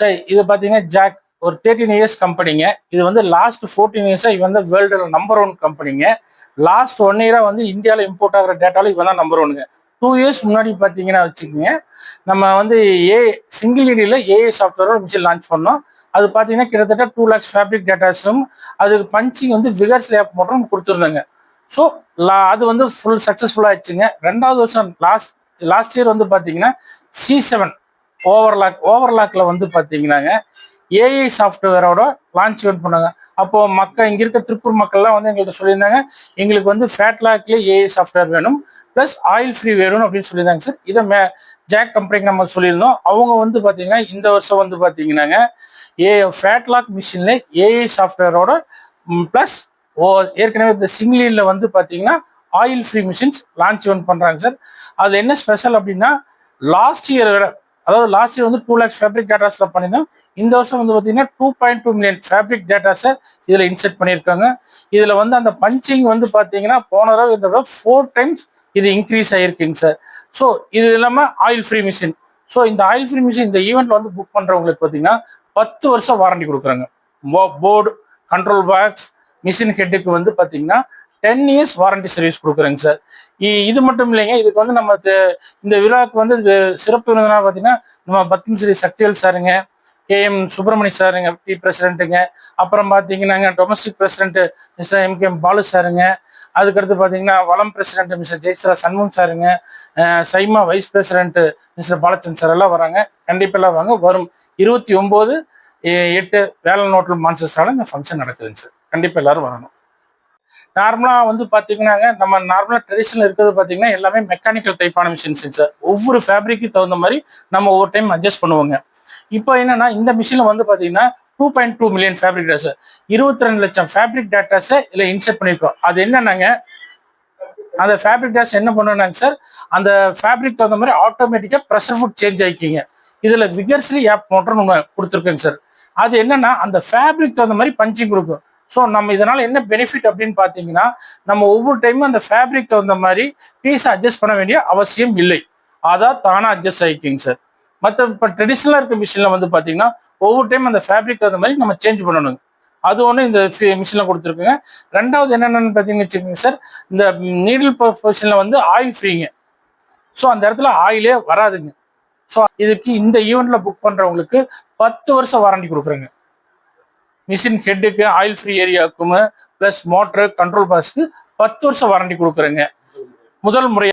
சரி இது பார்த்தீங்கன்னா ஜாக் ஒரு தேர்ட்டின் இயர்ஸ் கம்பெனிங்க இது வந்து லாஸ்ட் ஃபோர்டீன் இயர்ஸாக இவன் வந்து வேர்ல்டில் நம்பர் ஒன் கம்பெனிங்க லாஸ்ட் ஒன் இயராக வந்து இந்தியாவில் இம்போர்ட் ஆகிற டேட்டாவில் இவன் தான் நம்பர் ஒன்னுங்க டூ இயர்ஸ் முன்னாடி பார்த்தீங்கன்னா வச்சுக்கோங்க நம்ம வந்து ஏ சிங்கிள் இடியில் ஏஏ சாஃப்ட்வேரோட மிஷின் லான்ச் பண்ணோம். அது பார்த்தீங்கன்னா கிட்டத்தட்ட டூ லேக்ஸ் ஃபேப்ரிக் டேட்டாஸும் அதுக்கு பஞ்சிங் வந்து விகர்ஸ் லேப் மட்டும் கொடுத்துருந்தாங்க. ஸோ அது வந்து ஃபுல் சக்ஸஸ்ஃபுல்லாக ஆயிடுச்சுங்க. ரெண்டாவது வருஷம் லாஸ்ட் லாஸ்ட் இயர் வந்து பார்த்தீங்கன்னா சி செவன் ஓவர்லாக் ஓவர்லாக்ல வந்து பார்த்தீங்கன்னாங்க ஏஐ சாஃப்ட்வேரோட லான்ச் இவெண்ட் பண்ணாங்க. அப்போ மக்கள் இங்க இருக்க திருப்பூர் மக்கள்லாம் வந்து எங்கள்கிட்ட சொல்லியிருந்தாங்க. எங்களுக்கு வந்து ஃபேட்லாக்ல ஏஐ சாஃப்ட்வேர் வேணும் ப்ளஸ் ஆயில் ஃப்ரீ வேணும் அப்படின்னு சொல்லியிருந்தாங்க சார். இதை மே ஜாக் கம்பெனிக்கு நம்ம சொல்லியிருந்தோம். அவங்க வந்து பார்த்தீங்கன்னா இந்த வருஷம் வந்து பார்த்தீங்கன்னாங்க ஏ ஃபேட்லாக் மிஷின்ல ஏஐ சாஃப்ட்வேரோட ப்ளஸ் ஓ ஏற்கனவே இந்த சிங்கிளியில் வந்து பார்த்தீங்கன்னா oil free machines launch event பண்ணுறாங்க சார். அதில் என்ன ஸ்பெஷல் அப்படின்னா லாஸ்ட் இயர் விட அதாவது லாஸ்ட் இயர் வந்து டூ லேக்ஸ் ஃபேப்ரிக் டேட்டாஸ்ல பண்ணியிருந்தோம். இந்த வருஷம் வந்து பார்த்தீங்கன்னா two point two million fabric டேட்டாஸை இதில் இன்செர்ட் பண்ணியிருக்காங்க. இதில் வந்து அந்த பஞ்சிங் வந்து பார்த்தீங்கன்னா போன தடவை இந்த தடவை ஃபோர் டைம்ஸ் இது இன்க்ரீஸ் ஆகிருக்குங்க சார் ஸோ இது இல்லாமல் ஆயில் ஃப்ரீ மிஷின் ஸோ இந்த ஆயில் ஃப்ரீ மிஷின் இந்த ஈவெண்ட்ல வந்து புக் பண்ணுறவங்களுக்கு பார்த்தீங்கன்னா பத்து வருஷம் வாரண்டி கொடுக்குறாங்க. போர்டு கண்ட்ரோல் பாக்ஸ் மிஷின் ஹெட்டுக்கு வந்து பார்த்தீங்கன்னா டென் இயர்ஸ் வாரண்டி சர்வீஸ் கொடுக்குறேங்க சார். இது மட்டும் இல்லைங்க இதுக்கு வந்து நம்ம இந்த விழாவுக்கு வந்து சிறப்பு விருந்தினா பார்த்தீங்கன்னா நம்ம பத்மஸ்ரீ சக்திவேல் சாருங்க கே எம் சுப்பிரமணி சாருங்க டி பிரசிடென்ட்டுங்க. அப்புறம் பார்த்தீங்கன்னாங்க domestic president mister M K Balu சாருங்க. அதுக்கடுத்து பார்த்தீங்கன்னா வளம் president mister ஜெயஸ்ரா Shanmugam சாருங்க. SIMA vice president mister Balachand sir எல்லாம் வராங்க. கண்டிப்பாக எல்லாம் வாங்க. வரும் இருபத்தி ஒம்பது எட்டு வேலை நோட்டில் மான்செஸ்டரால இந்த ஃபங்க்ஷன் நடக்குதுங்க சார். கண்டிப்பாக எல்லாரும் வரணும். நார்மலாக வந்து பார்த்தீங்கன்னாங்க நம்ம நார்மலாக ட்ரெடிஷனல் இருக்கிறது பார்த்தீங்கன்னா எல்லாமே மெக்கானிக்கல் டைப்பான மிஷின்ஸ் சார் ஒவ்வொரு ஃபேப்ரிக்கு தகுந்த மாதிரி நம்ம ஒவ்வொரு டைம் அட்ஜஸ்ட் பண்ணுவோங்க. இப்போ என்னன்னா இந்த மிஷினில் வந்து பார்த்தீங்கன்னா two point two million fabric data இருபத்தி ரெண்டு லட்சம் ஃபேப்ரிக் டேட்டாஸை இதில் இன்செர்ட் பண்ணியிருக்கோம் அது என்னன்னாங்க அந்த ஃபேப்ரிக் டேஸ் என்ன பண்ணுனாங்க சார் அந்த ஃபேப்ரிக் தகுந்த மாதிரி ஆட்டோமேட்டிக்காக ப்ரெஷர் ஃபுட் சேஞ்ச் ஆகிக்கிங்க இதில் விகர்ஸ்லி ஆப் மோட்டர்னு ஒன்று கொடுத்துருக்கேங்க சார் அது என்னன்னா அந்த ஃபேப்ரிக் தகுந்த மாதிரி பஞ்சிங் கொடுக்கும். ஸோ நம்ம இதனால் என்ன பெனிஃபிட் அப்படின்னு பார்த்தீங்கன்னா நம்ம ஒவ்வொரு டைமும் அந்த ஃபேப்ரிக் தகுந்த மாதிரி பீஸை அட்ஜஸ்ட் பண்ண வேண்டிய அவசியம் இல்லை. அதான் தானாக அட்ஜஸ்ட் ஆகிக்குங்க சார் மற்ற இப்போ ட்ரெடிஷ்னலாக இருக்க மிஷினில் வந்து பார்த்தீங்கன்னா ஒவ்வொரு டைம் அந்த ஃபேப்ரிக் தகுந்த மாதிரி நம்ம சேஞ்ச் பண்ணணுங்க. அது ஒன்று இந்த மிஷினில் கொடுத்துருக்குங்க. ரெண்டாவது என்னென்னு பார்த்தீங்கன்னு வச்சுக்கோங்க சார் இந்த நீடில் பொசிஷனில் வந்து ஆயில் ஃப்ரீங்க ஸோ அந்த இடத்துல ஆயிலே வராதுங்க. ஸோ இதுக்கு இந்த ஈவெண்ட்டில் புக் பண்ணுறவங்களுக்கு பத்து வருஷம் வாரண்டி கொடுக்குறேங்க. மிஷின் ஹெட்டுக்கு ஆயில் ஃப்ரீ ஏரியாவுக்கும் ப்ளஸ் மோட்டர் கண்ட்ரோல் பாஸ்க்கு பத்து வருஷம் வாரண்டி கொடுக்குறேங்க. முதல் முறை